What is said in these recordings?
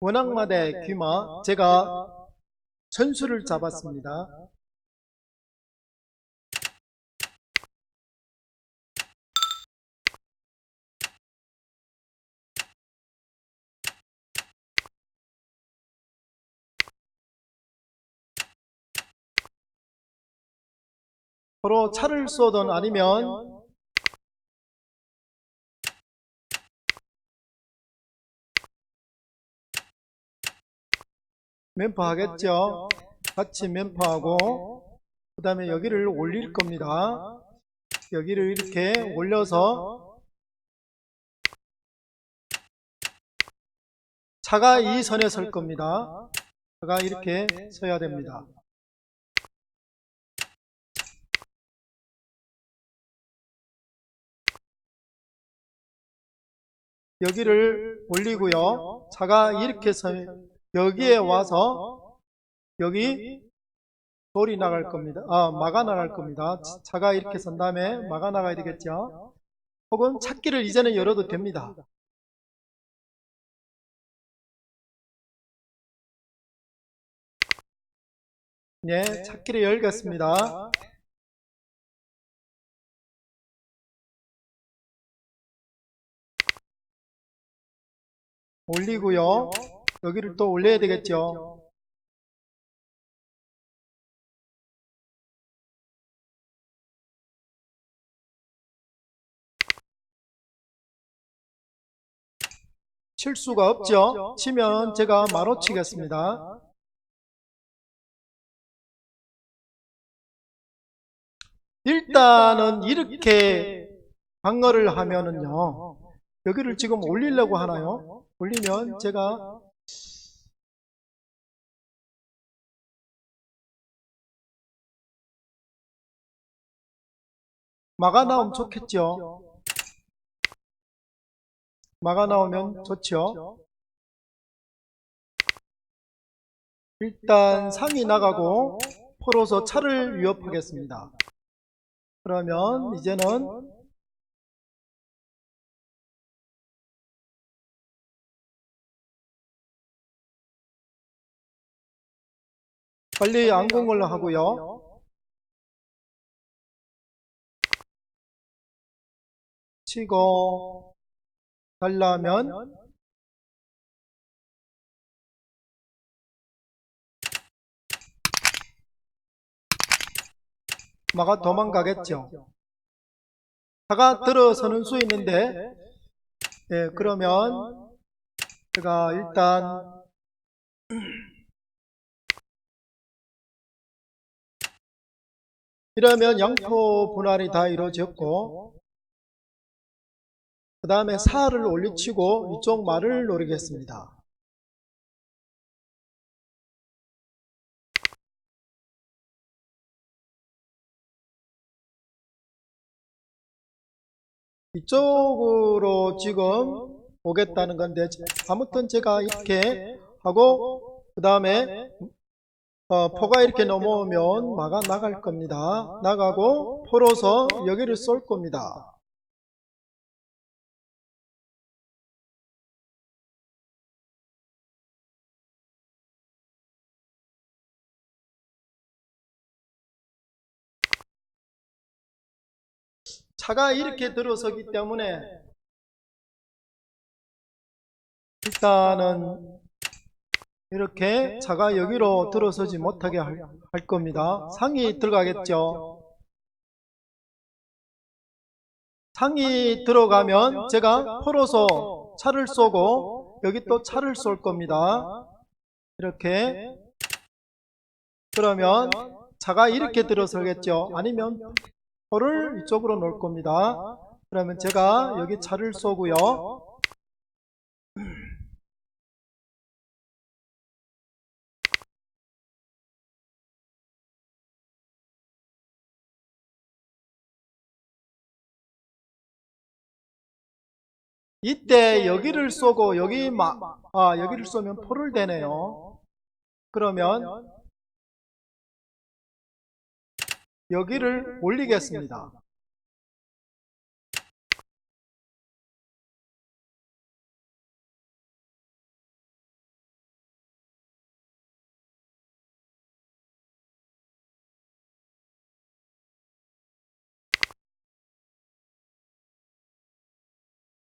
원앙마대 귀마 제가 전수를 잡았습니다. 서로 차를 쏘든 아니면 멤버 하겠죠. 같이 멤버하고 그 다음에 여기를 올릴 겁니다. 여기를 이렇게 올려서 차가 이 선에 설 겁니다. 차가 이렇게 서야 됩니다. 여기를 올리고요. 차가 이렇게 서 여기에 와서 여기 돌이 나갈 겁니다. 아, 막아 나갈 겁니다. 차가 이렇게 선 다음에 막아 나가야 되겠죠. 혹은 찾기를 이제는 열어도 됩니다. 네, 찾기를 열겠습니다. 올리고요. 여기를 또 올려야 되겠죠. 칠 수가 없죠. 치면 제가 마로 치겠습니다. 일단은 이렇게 방어를 하면은요. 여기를 지금 올리려고 하나요? 올리면 제가 막아 나오면 좋겠죠. 막아 나오면 좋죠. 일단 상이 나가고 포로서 차를 위협하겠습니다. 그러면 이제는 빨리 안공을 하고요. 치고 달라면 마가 도망가겠죠. 차가 들어서는 수 있는데 예, 그러면 제가 일단 이러면 양포 분할이 다 이루어졌고 그 다음에 사를 올리치고 이쪽 말을 노리겠습니다. 이쪽으로 지금 오겠다는 건데 아무튼 제가 이렇게 하고 그 다음에 어, 포가 이렇게 넘어오면 마가 나갈 겁니다. 나가고 포로서 여기를 쏠 겁니다. 차가 이렇게 들어서기 때문에 일단은 이렇게 차가 여기로 들어서지 못하게 할, 할 겁니다. 상이 들어가겠죠. 상이 들어가면 제가 포로서 차를 쏘고 여기 또 차를 쏠 겁니다. 이렇게 그러면 차가 이렇게 들어서겠죠. 아니면 포를 이쪽으로 놓을 겁니다. 그러면 제가 여기 차를 쏘고요. 이때 여기를 쏘고 여기 마, 아, 여기를 쏘면 포를 대네요. 그러면 여기를 올리겠습니다.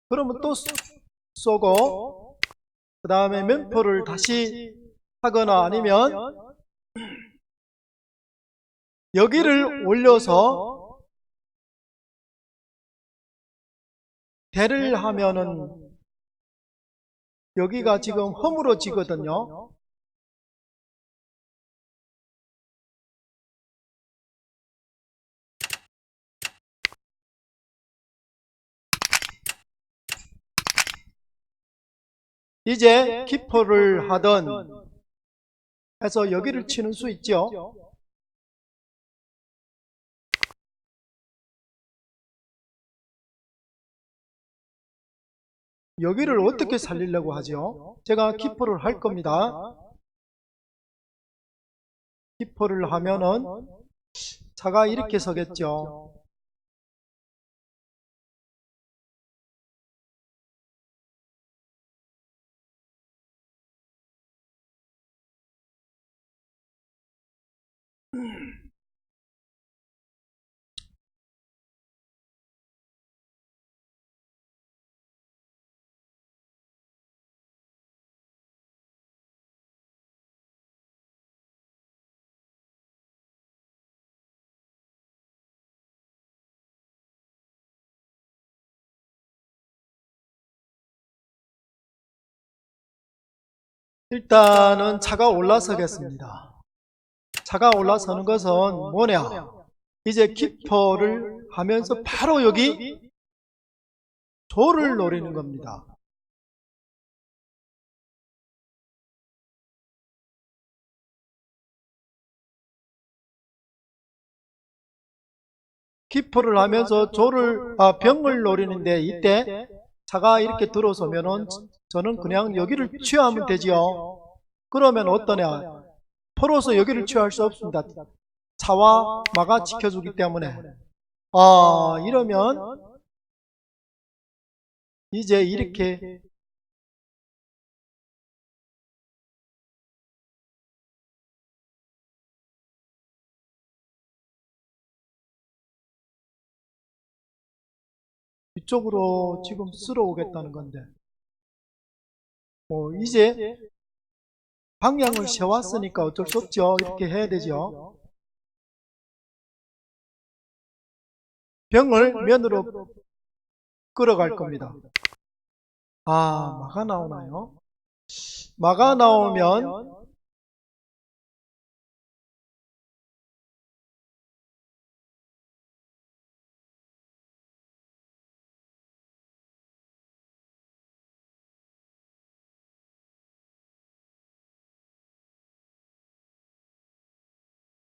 그러면 또 쏘- 쏘고 그 다음에 면포를 다시 하거나 아니면 여기를 올려서 대를 하면은 여기가 지금 허물어지거든요. 이제 키퍼를 하던 해서 여기를 치는 수 있죠. 여기를 어떻게 살리려고 하죠? 제가 키퍼를 할 겁니다. 키퍼를 하면은 차가 이렇게 서겠죠. 일단은 차가 올라서겠습니다. 차가 올라서는 것은 뭐냐? 이제 키퍼를 하면서 바로 여기 조를 노리는 겁니다. 키퍼를 하면서 조를 아, 병을 노리는데 이때 차가 이렇게 들어서면은 저는 그냥 여기를 취하면 되지요. 그러면 어떠냐? 포로서 여기를 취할 수 없습니다. 차와 마가 지켜주기 때문에. 아, 이러면 이제 이렇게 이쪽으로 지금 쓸어오겠다는 건데. 어, 이제 방향을 세웠으니까 어쩔 수 없죠. 이렇게 해야 되죠. 병을 면으로 끌어갈 겁니다. 아, 마가 나오나요? 마가 나오면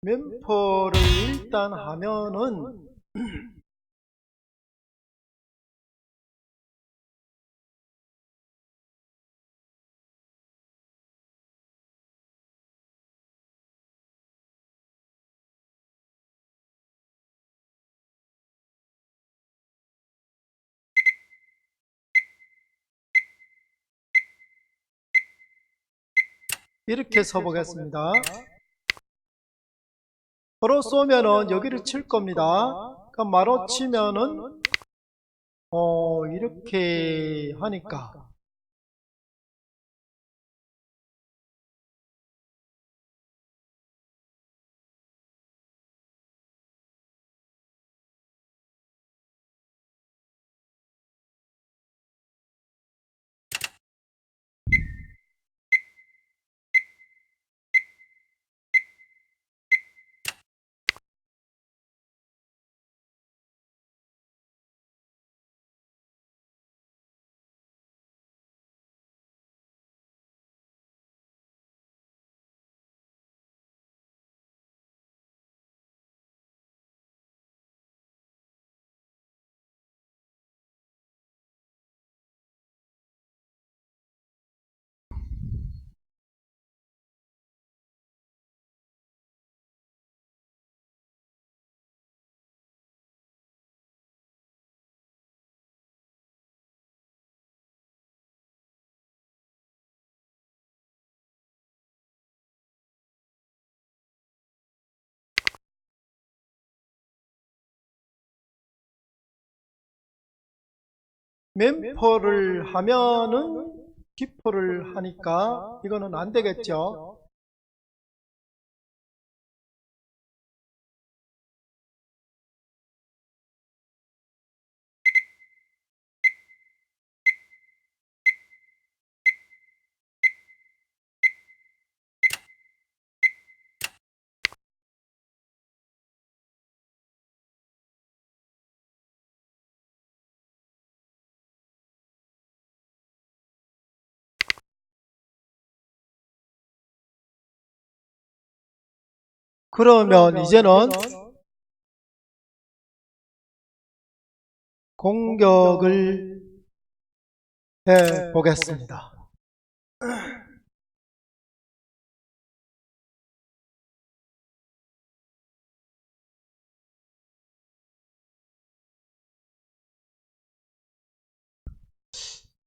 면포를 일단 하면은 이렇게 서보겠습니다. 서로 쏘면은 여기를 칠 겁니다. 그럼 마로 치면은 어 이렇게 하니까 멤퍼를 하면은 기포를 하니까 이거는 안 되겠죠. 그러면 이제는 공격을 해 보겠습니다.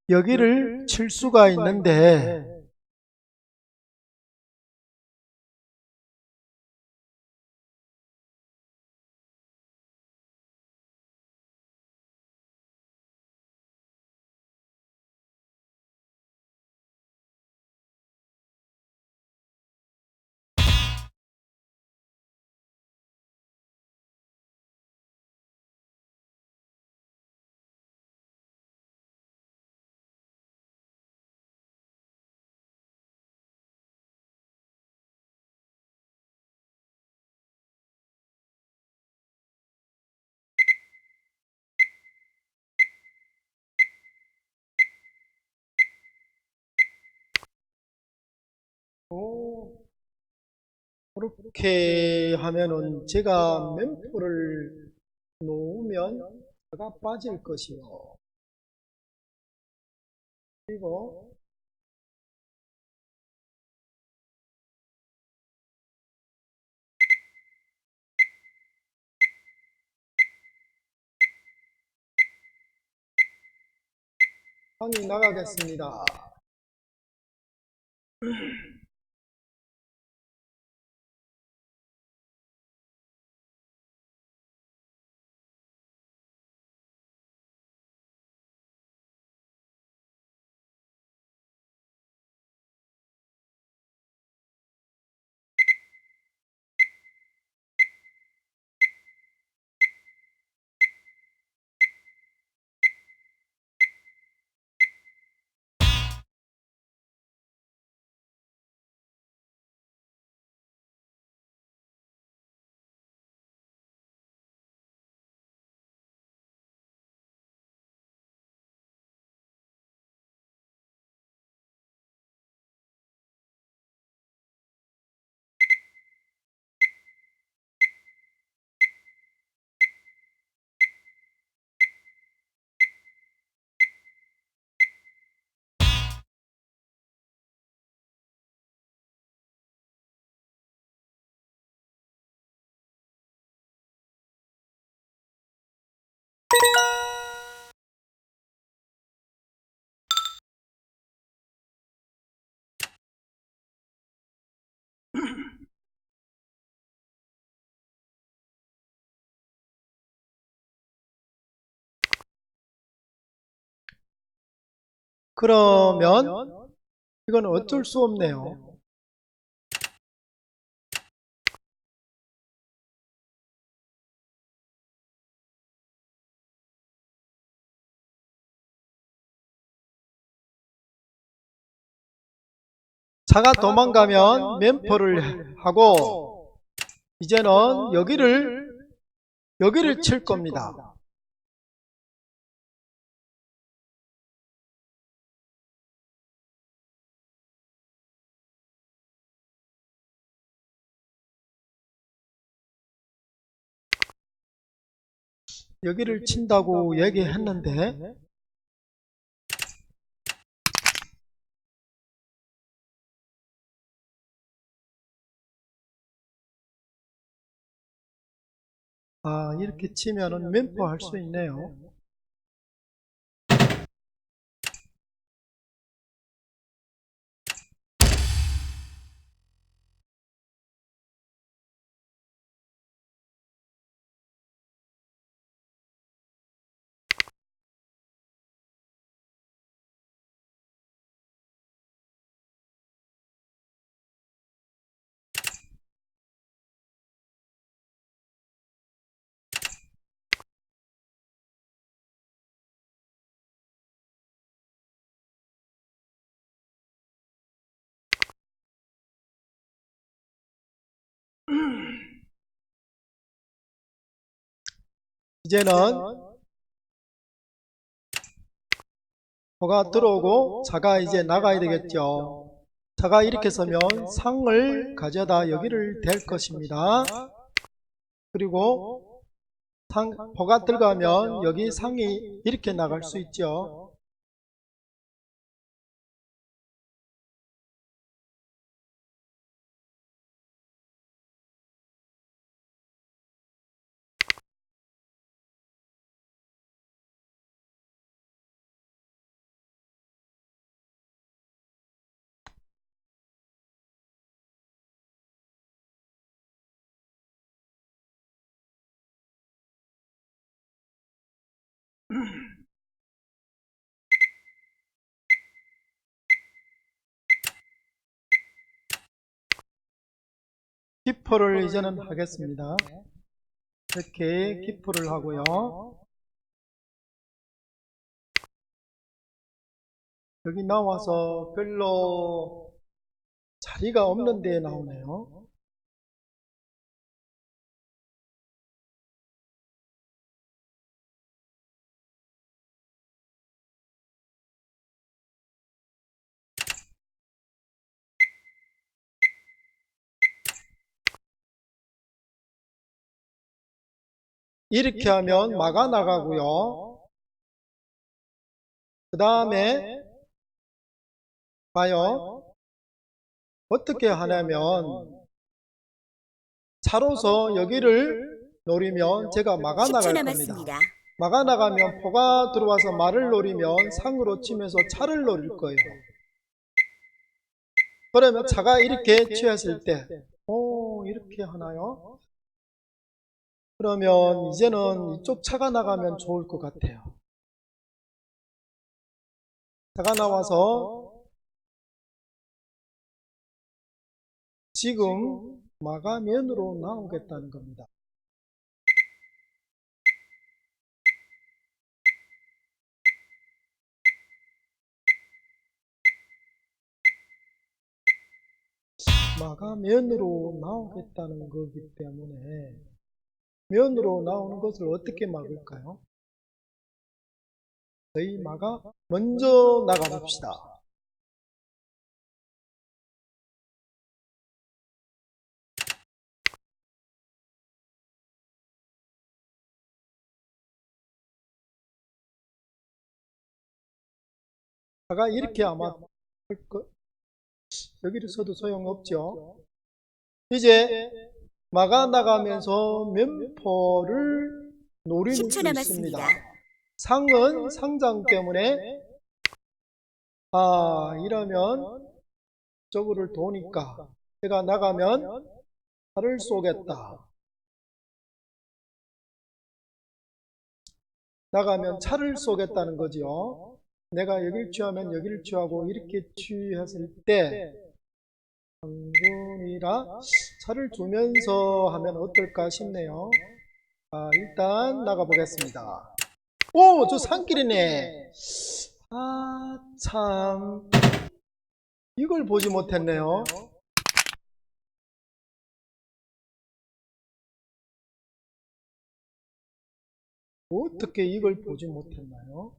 여기를 칠 수가 있는데 그렇게 하면은 제가 mem포를 놓으면 제가 빠질 것이요. 그리고 항이 나가겠습니다. 그러면 이건 어쩔 수 없네요. 차가 도망가면 멤퍼를 하고 이제는 여기를 여기를 칠 겁니다. 여기를 친다고 얘기했는데 아 이렇게 치면은 멤퍼 할수 있네요. 이제는 호가 들어오고 자가 이제 나가야 되겠죠. 자가 이렇게 서면 상을 가져다 여기를 댈 것입니다. 그리고 상, 보가 들어가면 여기 상이 이렇게 나갈 수 있죠. 기포를 이제는 하겠습니다. 이렇게 기포를 하고요. 여기 나와서 별로 자리가 없는 데에 나오네요. 이렇게 하면 막아 나가고요. 그 다음에 봐요. 어떻게 하냐면 차로서 여기를 노리면 제가 막아 10초 나갈 겁니다. 막아 나가면 포가 들어와서 말을 노리면 상으로 치면서 차를 노릴 거예요. 그러면 차가 이렇게 취했을 때, 오, 이렇게 하나요? 그러면 이제는 이쪽 차가 나가면 좋을 것 같아요. 차가 나와서 지금 마가면으로 나오겠다는 겁니다. 마가면으로 나오겠다는 거기 때문에 면으로 나오는 것을 어떻게 막을까요? 저희 마가 먼저 나가봅시다. 마가 이렇게 아마 할 거, 여기를 써도 소용없죠. 이제 마가 나가면서 면포를 노리는 10초 수 남았습니다. 있습니다. 상은 상장 때문에 아 이러면 저거를 도니까 제가 나가면 차를 쏘겠다. 나가면 차를 쏘겠다는 거지요. 내가 여기를 취하면 여기를 취하고 이렇게 취했을 때 상군이라 차를 주면서 하면 어떨까 싶네요. 아, 일단 나가보겠습니다. 오, 저 산길이네. 아, 참. 이걸 보지 못했네요. 어떻게 이걸 보지 못했나요?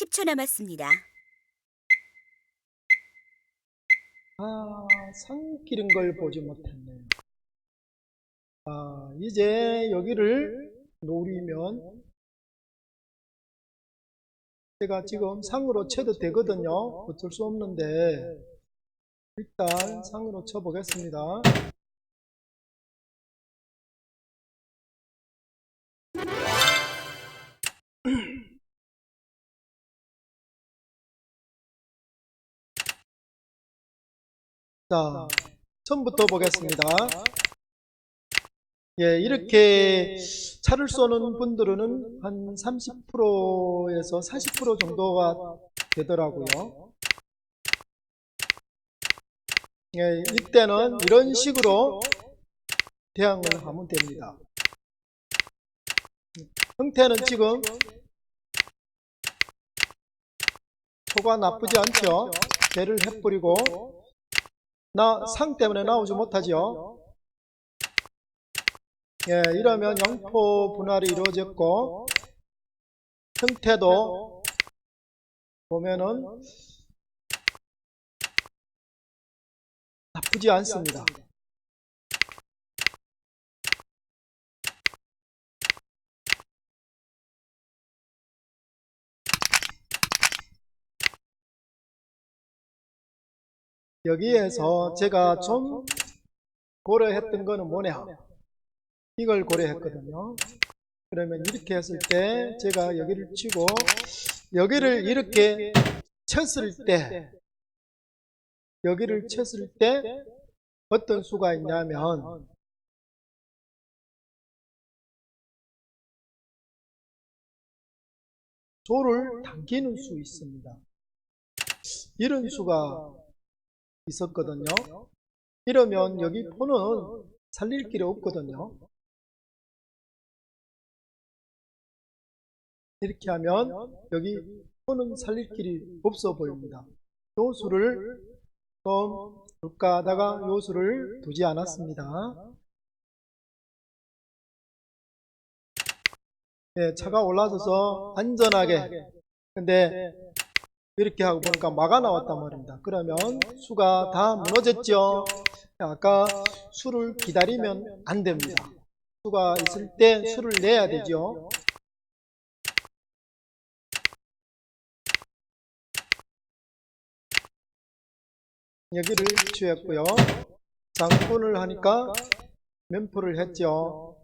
십초 남았습니다. 아, 산길인 걸 보지 못했네요. 아, 이제 여기를 노리면 제가 지금 상으로 쳐도 되거든요. 어쩔 수 없는데 일단 상으로 쳐보겠습니다. 자, 처음부터 보겠습니다. 예, 이렇게 차를 쏘는 분들은 한 30%에서 40% 정도가 되더라고요. 예, 이때는 이런 식으로 대항을 하면 됩니다. 형태는 지금 표가 나쁘지 않죠? 배를 해뿌리고 나 상 때문에 나오지 못하지요. 예, 이러면 영포 분할이 이루어졌고 형태도 보면은 나쁘지 않습니다. 여기에서 제가 좀 고려했던 거는 뭐냐? 이걸 고려했거든요. 그러면 이렇게 했을 때 제가 여기를 치고 여기를 이렇게 쳤을 때 여기를 쳤을 때 어떤 수가 있냐면 조를 당기는 수 있습니다. 이런 수가 있었거든요. 이러면 여기 포는 살릴 길이 없거든요. 이렇게 하면 여기 포는 살릴 길이 없어 보입니다. 요 수를 좀 둘까 하다가 요 수를 두지 않았습니다. 네, 차가 올라서서 안전하게 근데 이렇게 하고 보니까 마가 나왔단 말입니다. 그러면 수가 다 무너졌죠. 아까 수를 기다리면 안 됩니다. 수가 있을 때 수를 내야 되죠. 여기를 취했고요. 장군을 하니까 면포를 했죠.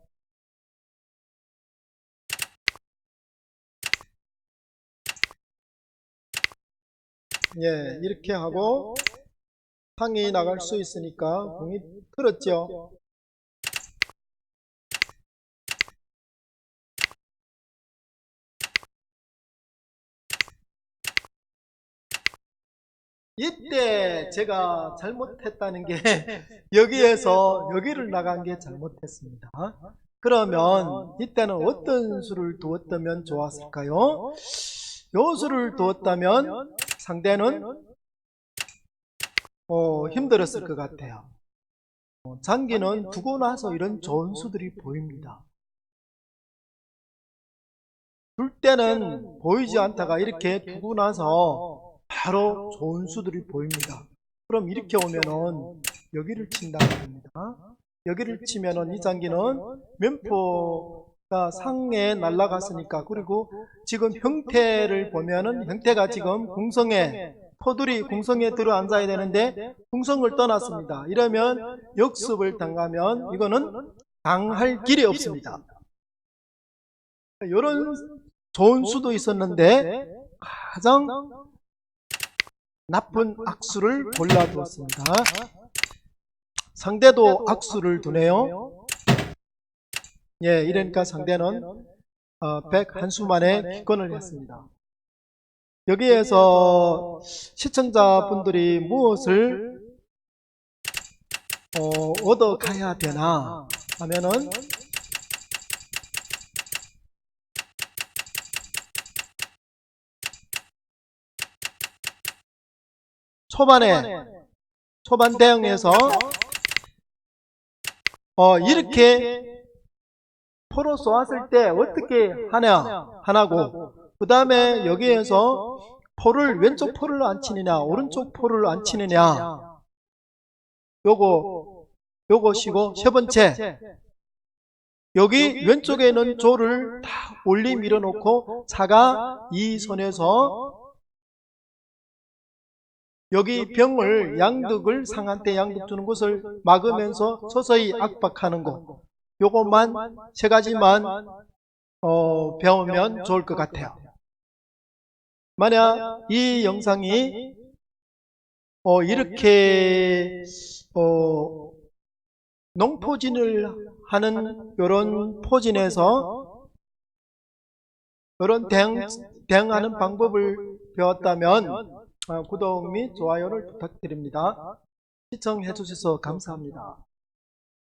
예, 이렇게 하고 상이 나갈 수 있으니까 공이 틀었죠. 이때 제가 잘못했다는 게 여기에서 여기를 나간 게 잘못했습니다. 그러면 이때는 어떤 수를 두었다면 좋았을까요? 요 수를 두었다면 상대는 어, 힘들었을 것 같아요. 어, 장기는 두고 나서 이런 좋은 수들이 보입니다. 둘 때는 보이지 않다가 이렇게 두고 나서 바로 좋은 수들이 보입니다. 그럼 이렇게 오면은 여기를 친다는 겁니다. 여기를 치면은 이 장기는 면포 가 상에 날아갔으니까 그리고 지금 형태를 보면은 형태가 지금 궁성에 포들이 궁성에 들어 앉아야 되는데 궁성을 떠났습니다. 이러면 역습을 당하면 이거는 당할 길이 없습니다. 이런 좋은 수도 있었는데 가장 나쁜 악수를 골라두었습니다. 상대도 악수를 두네요. 예, 이러니까 상대는 어, 101수 만에 기권을 했습니다. 여기에서 시청자분들이 무엇을 어, 얻어가야 되나 하면은 초반에 초반 대응에서 어, 이렇게 포로 쏘았을 때 어떻게 하냐? 하나고 그 다음에 여기에서 포를 왼쪽 포를 안 치느냐 오른쪽 포를 안 치느냐. 요거 요것이고 세 번째. 여기 왼쪽에는 조를 다 올리 밀어놓고 차가 이 손에서 여기 병을 양득을 상한테 양득 주는 것을 막으면서 서서히 압박하는 것 요것만 세 가지만 어, 배우면 좋을 것 같아요. 만약 이 영상이 어, 이렇게 어, 농포진을 하는 이런 포진에서 이런 대응, 대응하는 방법을 배웠다면 어, 구독 및 좋아요를 부탁드립니다. 시청해 주셔서 감사합니다.